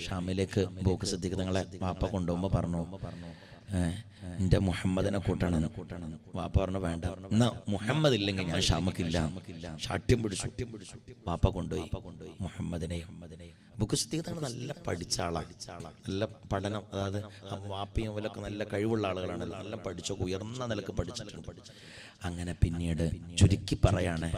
ഷാമിലേക്ക് ബോക്ക് സിദ്ദീഖ് നിങ്ങളെ വാപ്പ കൊണ്ടുപോകുമ്പോൾ പറഞ്ഞു. എന്റെ മുഹമ്മദിനെ കൂട്ടണം. വാപ്പ പറഞ്ഞു വേണ്ട. എന്നാ മുഹമ്മദ് ഇല്ലെങ്കിൽ ഞാൻ ഷാമക്കില്ല. ഷാട്ട്യം പിടിച്ചു. വാപ്പ കൊണ്ടുപോയി. മുഹമ്മദിനെ. ബുക്ക് സിദ്ദീഖ് തങ്ങൾ നല്ല പഠിച്ച ആളാണ് നല്ല പഠനം. അതായത് വാപ്പയും പോലൊക്കെ നല്ല കഴിവുള്ള ആളുകളാണ് നല്ല പഠിച്ചൊക്കെ ഉയർന്ന നിലയ്ക്ക് പഠിച്ചിട്ടുണ്ട്. അങ്ങനെ പിന്നീട് ചുരുക്കി പറയാണ്.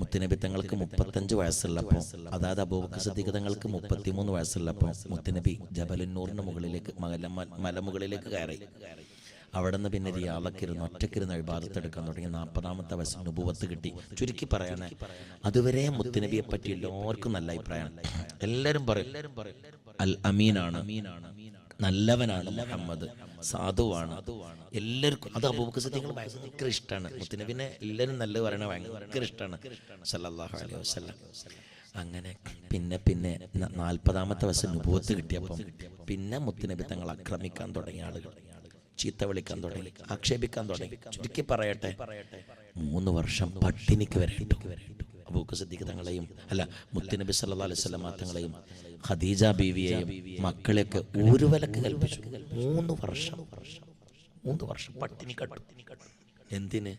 മുത്തുനബി തങ്ങൾക്ക് മുപ്പത്തഞ്ച് വയസ്സുള്ളപ്പോൾ അതായത് അബൂബക്കർ സിദ്ദീഖ് തങ്ങൾക്ക് മുപ്പത്തിമൂന്ന് വയസ്സുള്ളപ്പോൾ മുത്തുനബി ജബലുന്നൂറിന് മുകളിലേക്ക് മല മലമുകളിലേക്ക് കയറി. അവിടെ നിന്ന് പിന്നെ റിയാളക്കിരുന്ന് ഒറ്റക്കിരുന്ന് അഴിബാദത്തെടുക്കാൻ തുടങ്ങി. നാൽപ്പതാമത്തെ വയസ്സിൽ നുപുവത്ത് കിട്ടി. ചുരുക്കി പറയാന് അതുവരെ മുത്തുനബിയെ പറ്റി എല്ലാവർക്കും നല്ല അഭിപ്രായമാണ് എല്ലാവരും പറയും അൽ അമീനാണ് നല്ലവനാണ് മുഹമ്മദ്. സാധുവാണ്. എല്ലാവർക്കും അത് അബൂബക്കർ സിദ്ദീഖ് ഭയങ്കര ഇഷ്ടമാണ് മുത്തിന് പിന്നെ എല്ലാവരും നല്ല പറയണ ഭയങ്കര ഇഷ്ടമാണ് അലൈഹി അങ്ങനെ പിന്നെ പിന്നെ നാൽപ്പതാമത്തെ വശം അനുഭവത്ത് കിട്ടിയപ്പോൾ പിന്നെ മുത്തുനബി തങ്ങൾ ആക്രമിക്കാൻ തുടങ്ങിയ ആളുകൾ. ചീത്ത വിളിക്കാൻ തുടങ്ങി ആക്ഷേപിക്കാൻ തുടങ്ങി. ചുരുക്കി പറയട്ടെ മൂന്ന് വർഷം പട്ടിണിക്ക് വരെ അബൂക്ക് സിദ്ദീഖ് തങ്ങളെയും അല്ല മുത്തുനബി സല്ലല്ലാഹു അലൈഹി വസല്ലം തങ്ങളെയും ഖദീജ ബീവിയെയും മക്കളെയൊക്കെ ഒരു വിലക്ക് കൽപ്പിച്ചു. മൂന്ന് വർഷം. മൂന്ന് വർഷം പട്ടിണി കട്ടു എന്തിന്?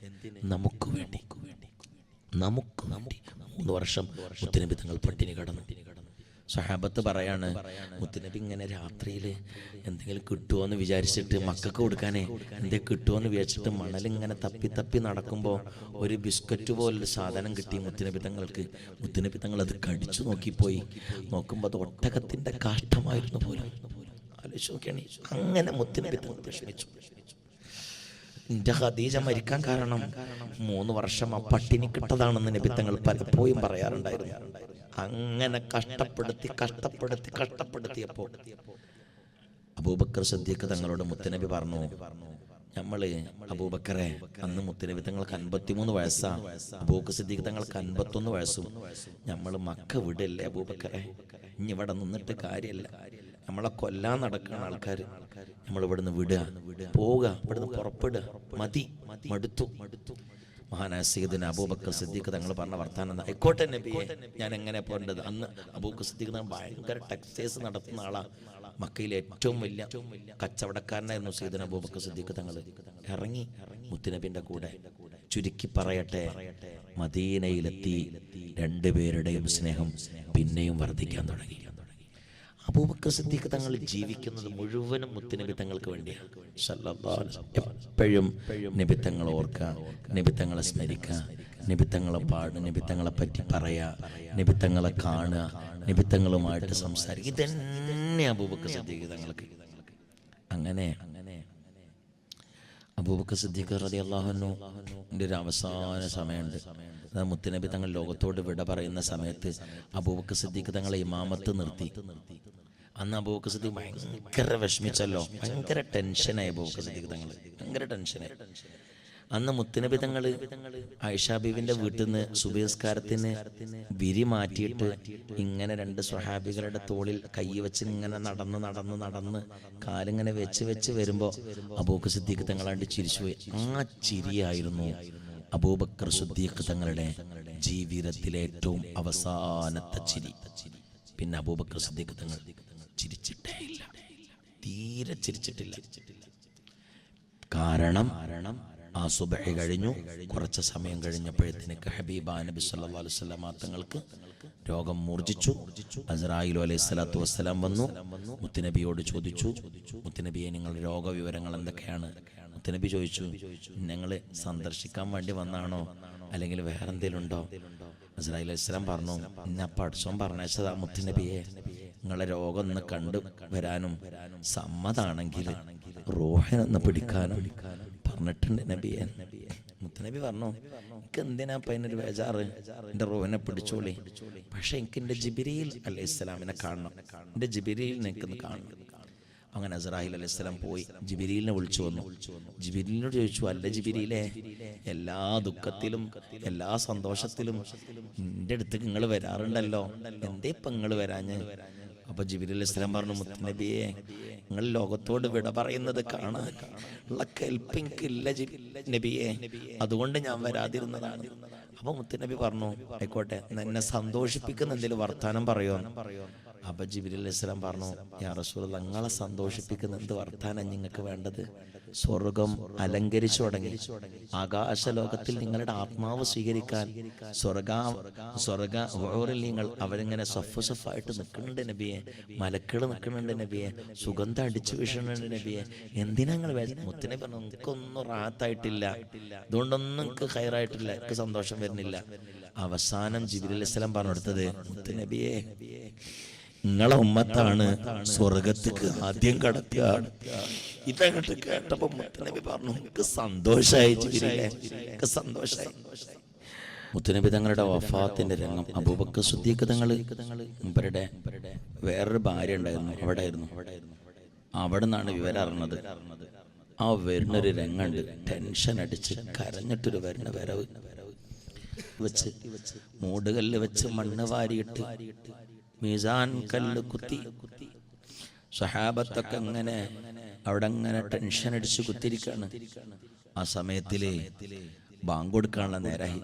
നമുക്ക് വേണ്ടി. നമുക്ക് മൂന്ന് വർഷം മുത്തുനബി തങ്ങൾ പട്ടിണി കടന്നു. സഹാബത്ത് പറയാണ് മുത്തുനബി ഇങ്ങനെ രാത്രിയിൽ എന്തെങ്കിലും കിട്ടുമോ എന്ന് വിചാരിച്ചിട്ട് മക്കൾക്ക് കൊടുക്കാനേ എന്തേ കിട്ടുമോ എന്ന് വിചാരിച്ചിട്ട് ഇങ്ങനെ തപ്പി തപ്പി നടക്കുമ്പോൾ ഒരു ബിസ്ക്കറ്റ് പോലൊരു സാധനം കിട്ടി മുത്തുനബി തങ്ങൾക്ക്. മുത്തുനബി തങ്ങൾ അത് കടിച്ചു നോക്കിപ്പോയി. നോക്കുമ്പോൾ അത് ഒട്ടകത്തിന്റെ കാഷ്ടമായിരുന്നു പോലും. ആലോചിച്ച് നോക്കിയാണ് അങ്ങനെ മുത്തുനബി തങ്ങൾ വിഷമിച്ചു. എന്റെ ഖദീജ മരിക്കാൻ കാരണം മൂന്ന് വർഷം ആ പട്ടിണി കിട്ടതാണെന്ന് നബിത്തങ്ങൾ പലപ്പോഴും പറയാറുണ്ടായിരുന്നു. അങ്ങനെ കഷ്ടപ്പെടുത്തി കഷ്ടപ്പെടുത്തി കഷ്ടപ്പെടുത്തിയപ്പോ അബൂബക്കർ സദ്യക്ക് തങ്ങളോട് മുത്തനബി പറഞ്ഞു നമ്മൾ അബൂബക്കറെ അന്ന് മുത്തനബി തങ്ങൾക്ക് അൻപത്തിമൂന്ന് വയസ്സാ. അബൂബക്കർ സിദ്ദീഖ് തങ്ങൾക്ക് അൻപത്തൊന്ന് വയസ്സും. നമ്മൾ മക്ക വിടല്ലേ അബൂബക്കറെ? ഇനി ഇവിടെ നിന്നിട്ട് കാര്യമല്ല നമ്മളെ കൊല്ലാൻ നടക്കുന്ന ആൾക്കാർ നമ്മൾ ഇവിടുന്ന് വിടുക. പോവുക ഇവിടുന്ന് പുറപ്പെടുക. മതി മടുത്തു മടുത്തു. മഹാനായ സീദിന് അബൂബക്കർ സിദ്ദീഖ് തങ്ങൾ പറഞ്ഞ വർത്താനം? ആയിക്കോട്ടെ നബിയെ ഞാൻ എങ്ങനെ പോകേണ്ടത് അന്ന് അബൂബക്കർ സിദ്ദീഖ് ഭയങ്കര ടെക്സ്റ്റൈൽസ് നടത്തുന്ന ആളാ മക്കയിലെ ഏറ്റവും വലിയ കച്ചവടക്കാരനായിരുന്നു സീദിന് അബൂബക്കർ സിദ്ദീഖ് തങ്ങൾ. ഇറങ്ങി മുത്തുനബിന്റെ കൂടെ ചുരുക്കി പറയട്ടെ. മദീനയിലെത്തി രണ്ടുപേരുടെയും സ്നേഹം പിന്നെയും വർദ്ധിക്കാൻ തുടങ്ങി. അബൂബക്കർ സിദ്ദീഖ് തങ്ങൾ ജീവിക്കുന്നത് മുഴുവനും മുത്തുനബി തങ്ങൾക്ക് വേണ്ടിയാണ്. എപ്പോഴും നിബിത്തങ്ങൾ ഓർക്കുക നിബിത്തങ്ങളെ സ്മരിക്കുക നിബിത്തങ്ങളെ പാടുക നിബിത്തങ്ങളെ പറ്റി പറയുക നിബിത്തങ്ങളെ കാണുക നിബിത്തങ്ങളുമായിട്ട് സംസാരിക്കുക. ഇതന്നെ അബൂബക്കർ സിദ്ദീഖ് തങ്ങൾക്ക്. അങ്ങനെ അബൂബക്കർ സിദ്ദീഖ് റതി അള്ളാഹുനു ഒരു അവസാന സമയമുണ്ട്. മുത്തുനബി തങ്ങൾ ലോകത്തോട് വിട പറയുന്ന സമയത്ത് അബൂബക്കർ സിദ്ദീഖ് തങ്ങളെ ഇമാമത്ത് നിർത്തി. അന്ന് അബൂബക്കർ സിദ്ദീഖ് ഭയങ്കര വിഷമിച്ചല്ലോ. ഭയങ്കര ടെൻഷനായി അബൂബക്കർ സിദ്ദീഖ് തങ്ങൾ ഭയങ്കര ടെൻഷനായി. അന്ന് മുത്തുനബി തങ്ങൾ ആയിഷാ ബീവിന്റെ വീട്ടിൽ നിന്ന് സുബിസ്കാരത്തിന് വിരി മാറ്റിയിട്ട് ഇങ്ങനെ രണ്ട് സ്വഹാബികളുടെ തോളിൽ കൈ വെച്ച് ഇങ്ങനെ നടന്ന് നടന്ന് നടന്ന് കാലിങ്ങനെ വെച്ച് വെച്ച് വരുമ്പോ അബൂബക്കർ സിദ്ദീഖ് തങ്ങളാണ്ട് ചിരിച്ചുപോയി ആ ചിരിയായിരുന്നു അബൂബക്കർ സിദ്ദീഖ് തങ്ങളുടെ ജീവിതത്തിലെ ഏറ്റവും അവസാനത്തെ ചിരി. പിന്നെ അബൂബക്കർ സിദ്ദീഖ് തങ്ങൾ ചിരിച്ചിട്ടേ ഇല്ല തീരെ ചിരിച്ചിട്ടില്ല. കാരണം ആ സുബഹി കഴിഞ്ഞു. കുറച്ച് സമയം കഴിഞ്ഞപ്പോഴത്തേക്ക് ഹബീബ നബി സല്ലല്ലാഹു അലൈഹി വസല്ലം തങ്ങൾക്ക് രോഗം മൂർജിച്ചു. അസറായിലു അലൈഹി സ്വലാത്തു വസ്സലാം വന്നു. മുത്തുനബിയോട് ചോദിച്ചു മുത്തുനബിയെ നിങ്ങളുടെ രോഗവിവരങ്ങൾ എന്തൊക്കെയാണ്? മുത്തുനബി ചോദിച്ചു ഞങ്ങൾ സന്ദർശിക്കാൻ വേണ്ടി വന്നാണോ? അല്ലെങ്കിൽ വേറെ എന്തെങ്കിലും ഉണ്ടോ? അസ്രായിൽ അലൈഹി സ്വലാം പറഞ്ഞു എന്നെ പഠിച്ചോൻ പറഞ്ഞാ മുത്തുനബിയെ. നിങ്ങളെ രോഗം ഒന്ന് കണ്ടു വരാനും സമ്മതാണെങ്കിൽ റോഹനൊന്ന് പിടിക്കാനും പറഞ്ഞിട്ടുണ്ട് നബിയെ. മുത്തനബി പറഞ്ഞു എനിക്ക് എന്തിനാ പതിനൊരു ബേജാറ്? എന്റെ റോഹനെ പിടിച്ചോളി. പക്ഷെ എനിക്ക് എന്റെ ജിബിരിയിൽ അലൈഹി ഇസ്ലാമിനെ കാണണം. എന്റെ ജിബിരിയിൽ എനിക്കൊന്ന് കാണണം. അങ്ങനെ അസറാഹിൽ അലൈഹി സ്വലാം പോയി ജിബിരിലിനെ വിളിച്ചു വന്നു. ജിബിരിലിനോട് ചോദിച്ചു അല്ല ജിബിരിയിലെ എല്ലാ ദുഃഖത്തിലും എല്ലാ സന്തോഷത്തിലും എന്റെ അടുത്ത് നിങ്ങൾ വരാറുണ്ടല്ലോ? എന്തേ ഇപ്പം നിങ്ങൾ വരാഞ്ഞ്? അപ്പൊ ജിബിരി സ്വലാം പറഞ്ഞു മുത്തനബിയെ നിങ്ങൾ ലോകത്തോട് വിട പറയുന്നത് കാണാൻ ഉള്ള കെൽപ്പില്ല നബിയെ അതുകൊണ്ട് ഞാൻ വരാതിരുന്നതാണ്. അപ്പൊ ജിബിലി അലൈഹി സ്വലാം പറഞ്ഞു ഞാൻ റസൂൽ നിങ്ങളെ സന്തോഷിപ്പിക്കുന്ന എന്ത് വർത്താനം നിങ്ങൾക്ക് വേണ്ടത്? സ്വർഗം അലങ്കരിച്ചു തുടങ്ങി. ആകാശ ലോകത്തിൽ നിങ്ങളുടെ ആത്മാവ് സ്വീകരിക്കാൻ സ്വർഗ സ്വർഗ ഓറിൽ നിങ്ങൾ അവരിങ്ങനെ സഫ് സഫായിട്ട് നിൽക്കുന്നുണ്ട് നബിയെ. മലക്കൾ നിൽക്കുന്നുണ്ട് നബിയെ. സുഗന്ധം അടിച്ചു വീശുന്നുണ്ട് നബിയെ. എന്തിനാ നിങ്ങൾ മുത്തിനെ പറഞ്ഞു നിങ്ങൾക്കൊന്നും റാത്തായിട്ടില്ല. അതുകൊണ്ടൊന്നും നിങ്ങൾക്ക് ഹയറായിട്ടില്ല എനിക്ക് സന്തോഷം വരുന്നില്ല. അവസാനം ജിബിലി അലൈഹി പറഞ്ഞു കൊടുത്തത് മുത്ത് നബിയെ നിങ്ങളെ ഉമ്മത്താണ് സ്വർഗത്തേക്ക് ആദ്യം കടത്തിയ ഇതങ്ങോട്ട് കേട്ടപ്പോ മുത്തനബി പറഞ്ഞു എനിക്ക് സന്തോഷമായി ജിബിരിയിലെ എനിക്ക് സന്തോഷായി. മുത്തനബി തങ്ങളുടെ വഫാത്തിന്റെ രംഗം അബൂബക്കർ സുദ്ദീഖ് ഇവരുടെ വേറൊരു ഭാര്യ ഉണ്ടായിരുന്നു അവിടെ ആയിരുന്നു അവിടെ നിന്നാണ് വിവരം അറിഞ്ഞത് ആ വരുന്നൊരു രംഗണ്ട് ടെൻഷൻ അടിച്ച് കരഞ്ഞിട്ടൊരു വരുന്ന വരവ്. വെച്ച് മൂടുകല്ല് വെച്ച് മണ്ണ് വാരിയിട്ട് മീസാൻ കല്ല് കുത്തി. സഹാബത്തൊക്കെ അങ്ങനെ അവിടെ അങ്ങനെ ടെൻഷൻ അടിച്ച് കുത്തിരിക്കാണ് ആ സമയത്തിൽ ബാങ്ക് കൊടുക്കാനുള്ള നേരായി.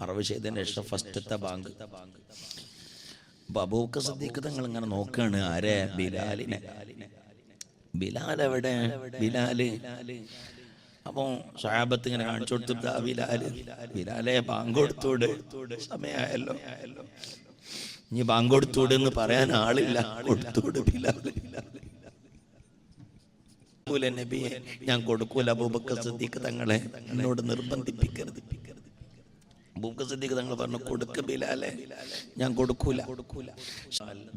മറവ് ചെയ്തതിന് ശേഷം ഫസ്റ്റത്തെ ബാങ്ക്. അപ്പൊ സദ്യക്ക് തങ്ങൾ ഇങ്ങനെ നോക്കാണ് ആരെ? ബിലാലിനെ. ബിലാൽ എവിടെ? ബിലാൽ. അപ്പൊ സഹാബത്ത് ഇങ്ങനെ കാണിച്ചു കൊടുത്തിട്ട് ബിലാൽ. ബിലാലെ ബാങ്ക് കൊടുത്തോട്. സമയമായല്ലോ ഇനി ബാങ്ക് കൊടുത്തൂട് എന്ന് പറയാൻ ആളില്ല. കൊടുത്തൂടെ നബിയെ ഞാൻ കൊടുക്കൂല. അബൂബക്കർ സിദ്ദീഖ് തങ്ങളെ എന്നോട് നിർബന്ധിപ്പിക്കരുത്. അബൂബക്കർ സിദ്ദീഖ് തങ്ങൾ പറഞ്ഞു കൊടുക്ക ബിലാലെ. ഞാൻ കൊടുക്കൂല. കൊടുക്കൂല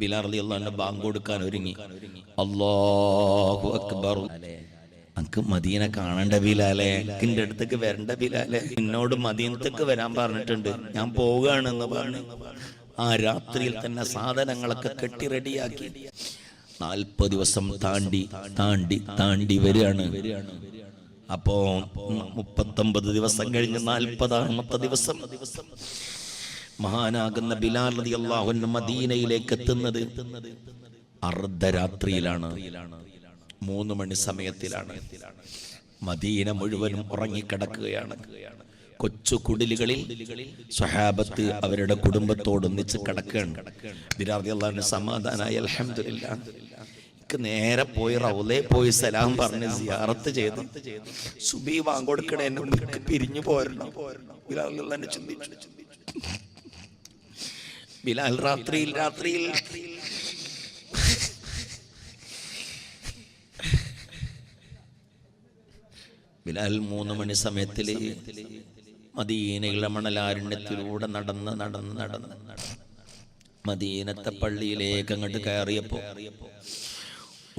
ബിലാർ അള്ളാഹിന്റെ ബാങ്ക് കൊടുക്കാൻ ഒരുങ്ങി. അല്ലാഹു അക്ബർ. അനക്ക് മദീന കാണണ്ട ബിലാലെ എന്റെ അടുത്തേക്ക് വരണ്ട ബിലാലെ. എന്നോട് മദീനത്തേക്ക് വരാൻ പറഞ്ഞിട്ടുണ്ട്. ഞാൻ പോവുകയാണെന്ന് പറഞ്ഞു. ആ രാത്രിയിൽ തന്നെ സാധനങ്ങളൊക്കെ കെട്ടി റെഡിയാക്കി. നാൽപ്പത് ദിവസം താണ്ടി താണ്ടി താണ്ടി വരികയാണ്. അപ്പോ മുപ്പത്തൊമ്പത് ദിവസം കഴിഞ്ഞ് നാൽപ്പതാമത്തെ ദിവസം മഹാനാകുന്ന ബിലാൽ അൻഹു മദീനയിലേക്ക് എത്തുന്നത് അർദ്ധരാത്രിയിലാണ്. മൂന്ന് മണി സമയത്തിലാണ്. മദീന മുഴുവനും ഉറങ്ങിക്കിടക്കുകയാണ്. കൊച്ചു കുടിലുകളിൽ സ്വഹാബത്ത് അവരുടെ കുടുംബത്തോടൊന്നിച്ച് കിടക്കുകയാണ്. ബിലാൽ അള്ളാഹിന് സമാധാനായി അലഹമില്ല നേരെ പോയി റൗലേ പോയി സലാം പറഞ്ഞ് സിയാറത്ത് ചെയ്തു. സുബി വാങ്ങൊടുക്കണേ എന്നെ പിരിഞ്ഞു പോരണം. ബിലാൽ ചിന്തിച്ചു. ബിലാൽ രാത്രിയിൽ രാത്രിയിൽ ബിലാൽ മൂന്ന് മണി സമയത്തിൽ മദീനയിലെ മണലാരണ്യത്തിലൂടെ നടന്ന് നടന്ന് നടന്ന് മദീനത്തെ പള്ളിയിലേക്ക് അങ്ങോട്ട് കയറിയപ്പോ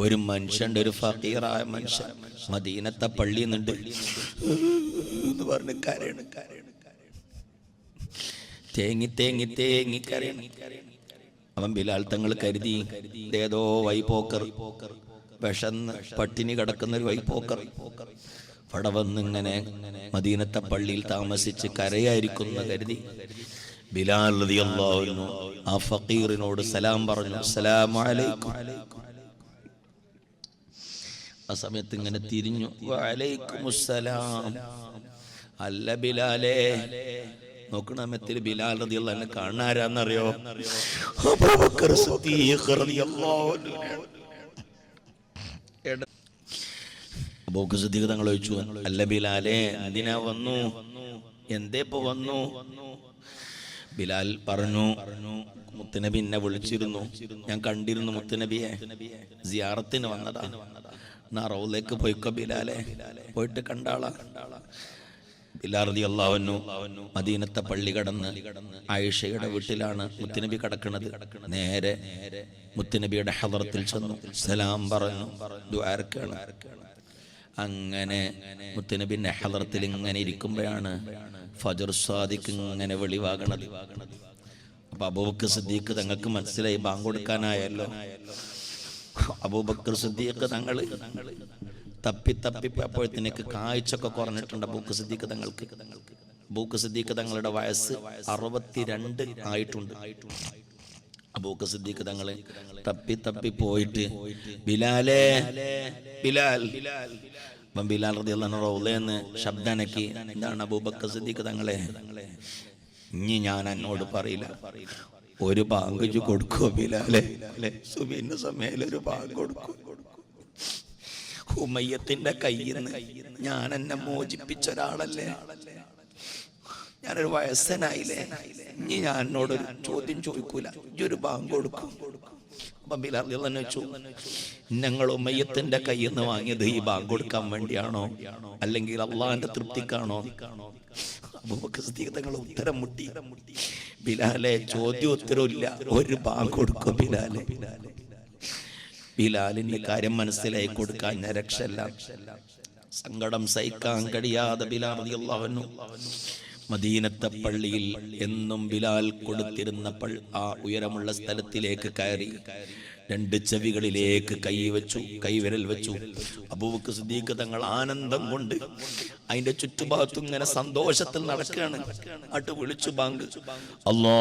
ഒരു മനുഷ്യന്റെ ഒരു ഫക്കീറായ മനുഷ്യൻ മദീനത്തെ പള്ളി നിന്നുണ്ട് പറഞ്ഞ് കരയണ് തേങ്ങി തേങ്ങി തേങ്ങി കരയണ്. അവൻ ബിലാൽ തങ്ങൾ കരുതി ഏതോ വൈപോക്കർ വിഷന്ന് പട്ടിണി കിടക്കുന്ന ഒരു വൈപോക്കർ. അവിടെ വന്നിങ്ങനെ മദീനത്തെ പള്ളിയിൽ താമസിച്ച് കരയായിരിക്കുന്ന കരുതി. ബിലാൽ റളിയല്ലാഹു ആ ഫക്കീറിനോട് സലാം പറഞ്ഞു സലാം അലൈക്കും. ആ സമയത്ത് ഇങ്ങനെ തിരിഞ്ഞു വലൈക്കുമുസ്സലാം. അല്ല ബിലാലേ. നോക്കണമത്തിൽ ബിലാൽ റളിയല്ലാഹു അൻഹു കാണാരാന്നറിയോ അബൂബക്കർ സിദ്ദീഖ് തങ്ങൾ ചോദിച്ചു അല്ല ബിലാലെ എന്തിനാ വന്നു? എന്തേ ഇപ്പൊ വന്നു? ബിലാൽ പറഞ്ഞു മുത്തനബി എന്നെ വിളിച്ചിരുന്നു. ഞാൻ കണ്ടിരുന്നു മുത്തനബിയെ. സിയാറത്തിന് വന്നതാ. എന്നാ റൗലേക്ക് പോയിക്കോ ബിലാലെ. പോയിട്ട് കണ്ടാളാ മദീനത്തെ പള്ളി കടന്ന് ആയിഷയുടെ വീട്ടിലാണ് മുത്തനബി കടക്കുന്നത് നേരെ മുത്തനബിയുടെ ഹദറത്തിൽ ചെന്നു. സലാം പറഞ്ഞു ദ്വാരക്കാണ് അങ്ങനെ മുത്തുനബിന്റെ ഹദറത്തിൽ ഇങ്ങനെ ഇരിക്കുമ്പോഴാണ് ഫജർ സ്വാദിക്ക് ഇങ്ങനെ വെളിവാകണത്. അപ്പൊ അബൂബക്കർ സിദ്ദീഖ് തങ്ങൾക്ക് മനസ്സിലായി ബാങ്ക് കൊടുക്കാനായല്ലോ. അബൂബക്കർ സിദ്ദീഖ് തങ്ങൾ തപ്പി തപ്പി അപ്പോഴത്തേക്ക് കാഴ്ചയൊക്കെ കുറഞ്ഞിട്ടുണ്ട് അബൂക്ക് സിദ്ദീഖ് തങ്ങൾക്ക്. അബൂക്ക് സിദ്ദീഖ് തങ്ങളുടെ വയസ്സ് അറുപത്തിരണ്ട് ആയിട്ടുണ്ട്. അബൂക്ക് സിദ്ദീഖ് തങ്ങളെ തപ്പി തപ്പി പോയിട്ട് ബിലാലേ ബിലാൽ അപ്പം ബിലാൽ റളിയല്ലാഹു റൗലയെന്ന് ശബ്ദനക്കി. എന്താണ് അബൂബക്കർ സിദ്ദീഖ് തങ്ങളെ? ഇനി ഞാൻ എന്നോട് പറയില്ല. ഒരു പാങ്ക് കൊടുക്കോ ബിലാലെ? സുബിന്റെ സമയം ഒരു ബാങ്ക് കൊടുക്കും. ഉമയ്യത്തിന്റെ കയ്യിൽ ഞാൻ എന്നെ മോചിപ്പിച്ച ഒരാളല്ലേ? ഞാനൊരു വയസ്സനായില്ലേ? ഇനി ഞാൻ എന്നോടൊരു ചോദ്യം ചോദിക്കൂല. ഒരു ബാങ്ക് കൊടുക്കും. ബിലാൽ വെച്ചു ഞങ്ങൾ ഉമ്മയ്യത്തിന്റെ കയ്യിൽ നിന്ന് വാങ്ങിയത് ഈ ബാങ്ക് കൊടുക്കാൻ വേണ്ടിയാണോ? അല്ലെങ്കിൽ അള്ളാഹിന്റെ തൃപ്തിക്കാണോ? ഉത്തരം മുട്ടി. ബിലാലെ ചോദ്യം ഉത്തരവില്ല. ഒരു ബാങ്ക് കൊടുക്കും ബിലാലെ. ബിലാലിന്റെ കാര്യം മനസ്സിലായി കൊടുക്കാൻ ഞാൻ രക്ഷല്ല സങ്കടം സഹിക്കാൻ കഴിയാതെ ബിലാൽ മദീനത്തെ പള്ളിയിൽ എന്നും ബിലാൽ കൊടുത്തിരുന്ന പൾ ആ ഉയരമുള്ള സ്ഥലത്തിലേക്ക് കയറി. രണ്ട് ചെവികളിലേക്ക് കൈ വെച്ചു കൈവിരൽ വെച്ചു. അബൂബക്ക് സിദ്ദീഖ് തങ്ങൾ ആനന്ദം കൊണ്ട് അതിന്റെ ചുറ്റുഭാഗത്തും ഇങ്ങനെ സന്തോഷത്തിൽ നടക്കുകയാണ്. അട്ട് വിളിച്ചു ബാങ്ക്. അല്ലാഹു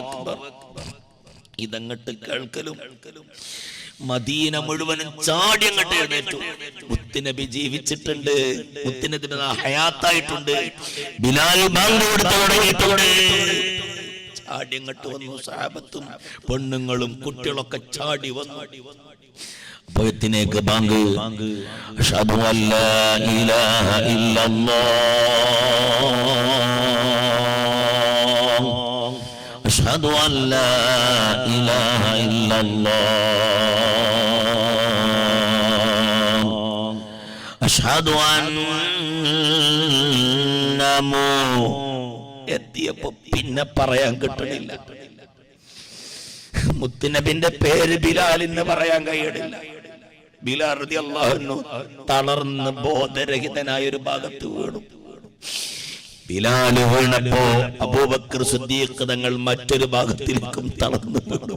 അക്ബർ. ഇതങ്ങട്ട് കേൾക്കലും. മദീന മുഴുവനും ചാടി അങ്ങട്ട് എഴുന്നേറ്റു. മുത്തുനബി ജീവിച്ചിട്ടുണ്ട് മുത്തുനബി ഹയാത്തായിട്ടുണ്ട് ബിലാൽ ബാങ്ക് കൊടുത്തു തുടങ്ങിയിട്ടുണ്ട് ചാടി അങ്ങോട്ട് വന്നു സാബത്തും പെണ്ണുങ്ങളും കുട്ടികളൊക്കെ ചാടി വന്നു അപ്പോഴത്തിനേക്ക് ബാങ്ക് അഷ്ഹദു അല്ലാ ഇലാഹ ഇല്ലല്ലാഹ് أشهد أن لا إله إلا الله അഷ്ഹദു അന്നമോ. എത്തിയപ്പോ പിന്നെ പറയാൻ കിട്ടണില്ല. മുത്തുനബിന്റെ പേര് ബിലാൽ എന്ന് പറയാൻ കഴിയണില്ല. ബിലാൽ അള്ളാഹുന്നു തളർന്ന് ബോധരഹിതനായ ഒരു ഭാഗത്ത് വീണു. ബിലാൽ വീണപ്പോ അബൂബക്കർ സിദ്ദീഖ് തങ്ങൾ മറ്റൊരു ഭാഗത്തിലേക്കും തളർന്നു വീണു.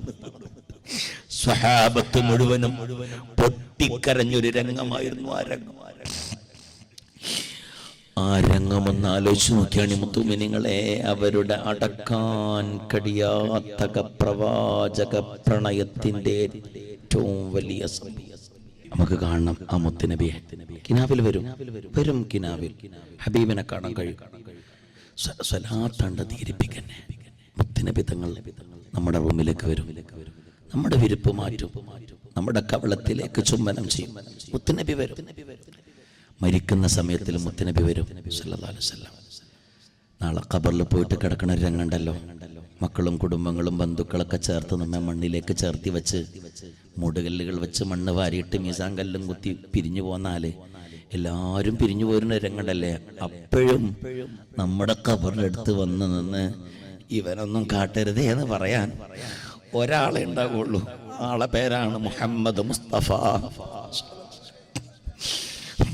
സ്വഹാബത്ത് മുഴുവനും പൊട്ടിക്കരഞ്ഞൊരു രംഗമായിരുന്നു ആ രംഗം. ആ രംഗം രംഗമൊന്ന് ആലോചിച്ച് നോക്കിയാണ് മുത്തുമിനിങ്ങളെ അവരുടെ അടക്കാൻ കഴിയാത്ത പ്രവാചക പ്രണയത്തിന്റെ ഏറ്റവും വലിയ നമുക്ക് കാണണം ആ മുത്തുനബിയെ. കിനാവിൽ വരും. വരും കിനാവിൽ. ഹബീബിനെ കാണാൻ കഴിയും. തീരിപ്പിക്കന്നെ ധീരിപ്പിക്കന്നെ. മുത്തുനബി തങ്ങൾ നമ്മുടെ റൂമിലേക്ക് വരും. നമ്മുടെ വിരുപ്പ് മാറ്റും. നമ്മുടെ കവളത്തിലേക്ക് ചുംബനം ചെയ്യും. മുത്തുനബി വരും. മരിക്കുന്ന സമയത്തിൽ മുത്തുനബി വരും. നാളെ ഖബറിൽ പോയിട്ട് കിടക്കണ ഒരു രംഗണ്ടല്ലോ മക്കളും കുടുംബങ്ങളും ബന്ധുക്കളൊക്കെ ചേർത്ത് നമ്മെ മണ്ണിലേക്ക് ചേർത്തി വെച്ച് മൂടുകല്ലുകൾ വെച്ച് മണ്ണ് വാരിയിട്ട് മീസാൻ കല്ലും കുത്തി പിരിഞ്ഞു പോന്നാൽ എല്ലാവരും പിരിഞ്ഞു പോരുന്ന രംഗണ്ടല്ലേ അപ്പോഴും നമ്മുടെ കബറിനടുത്ത് വന്ന് നിന്ന് ഇവനൊന്നും കാട്ടരുതേ എന്ന് പറയാൻ ഒരാളെ ഉണ്ടാവുള്ളൂ. ആളെ പേരാണ് മുഹമ്മദ് മുസ്തഫ.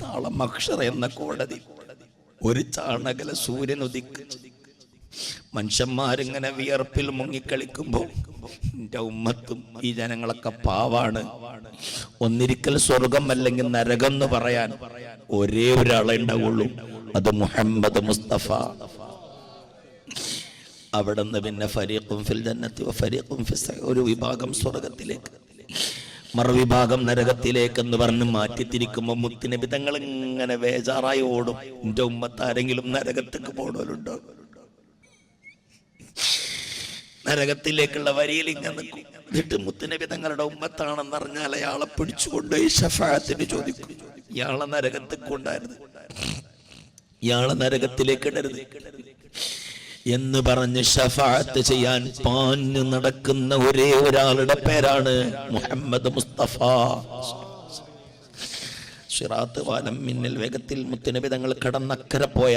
നാളെ മക്ഷർ എന്ന കോടതി. ഒരു ചാണകല സൂര്യൻ ഉദിക്കും. മനുഷ്യന്മാരിങ്ങനെ വിയർപ്പിൽ മുങ്ങിക്കളിക്കുമ്പോൾ എന്റെ ഉമ്മത്തും ഈ ജനങ്ങളൊക്കെ പാവാണ്. ഒന്നിരിക്കൽ സ്വർഗം അല്ലെങ്കിൽ നരകം എന്ന് പറയാൻ ഒരേ ഒരാളെ ഉണ്ടാവുള്ളൂ. അത് മുഹമ്മദ് മുസ്തഫ. അവിടെ നിന്ന് പിന്നെ ഫരീഖും ഫിൽ ജന്നത്തി ഫരീഖും. ഒരു വിഭാഗം സ്വർഗത്തിലേക്ക്. മറുവിഭാഗം നരകത്തിലേക്ക് എന്ന് പറഞ്ഞ് മാറ്റിത്തിരിക്കുമ്പോ മുത്തിനബി തങ്ങൾ ഇങ്ങനെ ബേജാറായി ഓടും. എന്റെ ഉമ്മത്ത് ആരെങ്കിലും നരകത്തേക്ക് പോണവരുണ്ടോ? നരകത്തിലേക്കുള്ള വരിയിൽ ഇങ്ങനെ നിൽക്കും. എന്നിട്ട് മുത്തുനബി തങ്ങളുടെ ഉമ്മത്താണെന്ന് അറിഞ്ഞാൽ അയാളെ പിടിച്ചുകൊണ്ടുപോയി ഷഫാത്തിന് ചോദിക്കും. ഇയാളെ നരകത്തേക്ക് കൊണ്ടായിരുന്നു ഇയാളെ നരകത്തിലേക്ക് ഇടരുത്. എന്ന് പറഞ്ഞ് ഷഫാത്ത് ചെയ്യാൻ പാഞ്ഞു നടക്കുന്ന ഒരേ ഒരാളുടെ പേരാണ് മുഹമ്മദ് മുസ്തഫ. ഷിറാത്ത് വാലം മിന്നൽ വേഗത്തിൽ മുത്തനബി തങ്ങൾ കടന്നക്കരെ പോയ.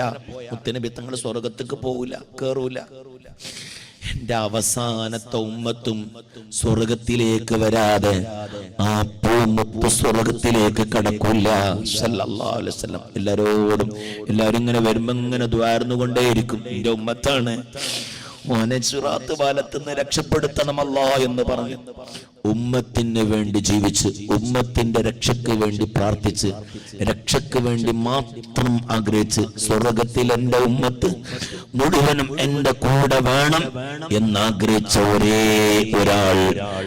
മുത്തനബി തങ്ങൾ സ്വർഗത്തേക്ക് പോവില്ല കേറൂല. എന്റെ അവസാനത്തെ ഉമ്മത്തും സ്വർഗത്തിലേക്ക് വരാതെ ആ പൂമുത്ത് സ്വർഗത്തിലേക്ക് കടക്കൂല. വസല്ലം. എല്ലാരോടും എല്ലാവരും ഇങ്ങനെ വരുമ്പോ ഇങ്ങനെ ദ്വാരന്നുകൊണ്ടേയിരിക്കും എന്റെ ഉമ്മത്താണ്. മോനെ സുറാത്ത് പാലത്തുനിന്ന് രക്ഷപ്പെടുത്തണമല്ല എന്ന് പറഞ്ഞു ഉമ്മത്തിന് വേണ്ടി ജീവിച്ച് ഉമ്മത്തിന്റെ രക്ഷയ്ക്ക് വേണ്ടി പ്രാർത്ഥിച്ച് രക്ഷയ്ക്ക് വേണ്ടി മാത്രം ആഗ്രഹിച്ച് സ്വർഗത്തിൽ എന്റെ ഉമ്മത്ത് മുഴുവനും എന്റെ കൂടെ വേണം എന്നാഗ്രഹിച്ച ഒരേ ഒരാൾ